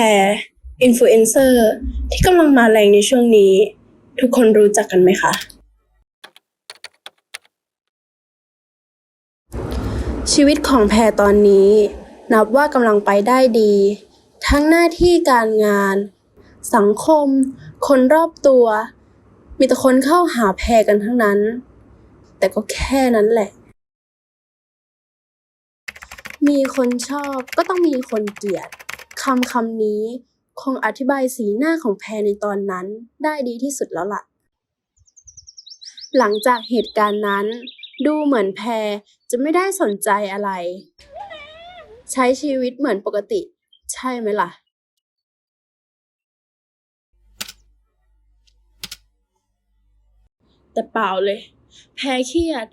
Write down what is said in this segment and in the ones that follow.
รอินฟลูเอนเซอร์ที่กำลังมาแรงในช่วงนี้ ทุกคนรู้จักกันไหมคะ ชีวิตของแพรตอนนี้ นับว่ากำลังไปได้ดี ทั้งหน้าที่การงาน สังคม คนรอบตัว มีแต่คนเข้าหาแพรกันทั้งนั้น แต่ก็แค่นั้นแหละ มีคนชอบก็ต้องมีคนเกลียดำคำนี้คงอธิบายสีหน้าของแพรในตอนนั้นได้ดีที่สุดแล้วล่ะ หลังจากเหตุการณ์นั้น ดูเหมือนแพรจะไม่ได้สนใจอะไร ใช้ชีวิตเหมือนปกติ ใช่ไหมล่ะแต่เปล่าเลย แพ้เครียด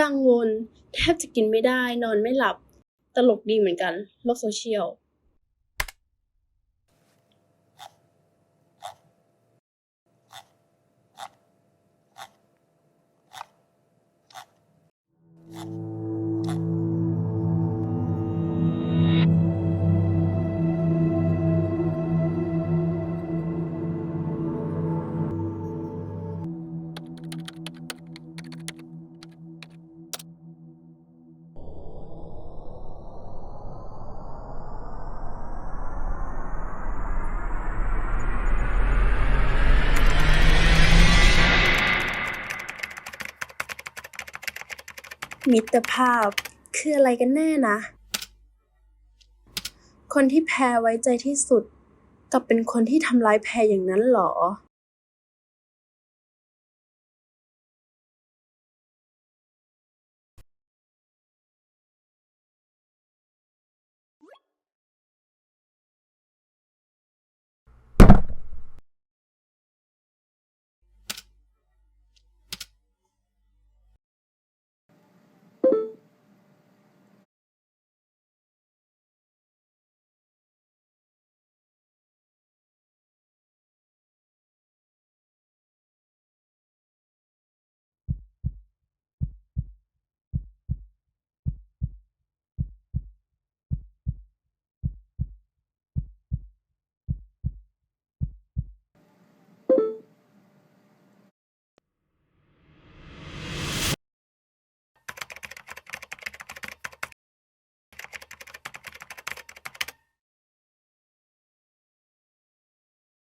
กังวล แทบจะกินไม่ได้ นอนไม่หลับ ตลกดีเหมือนกัน โลกโซเชียล มิตรภาพ คืออะไรกันแน่นะ คนที่แพรไว้ใจที่สุด กลับเป็นคนที่ทำร้ายแพรอย่างนั้นเหรอ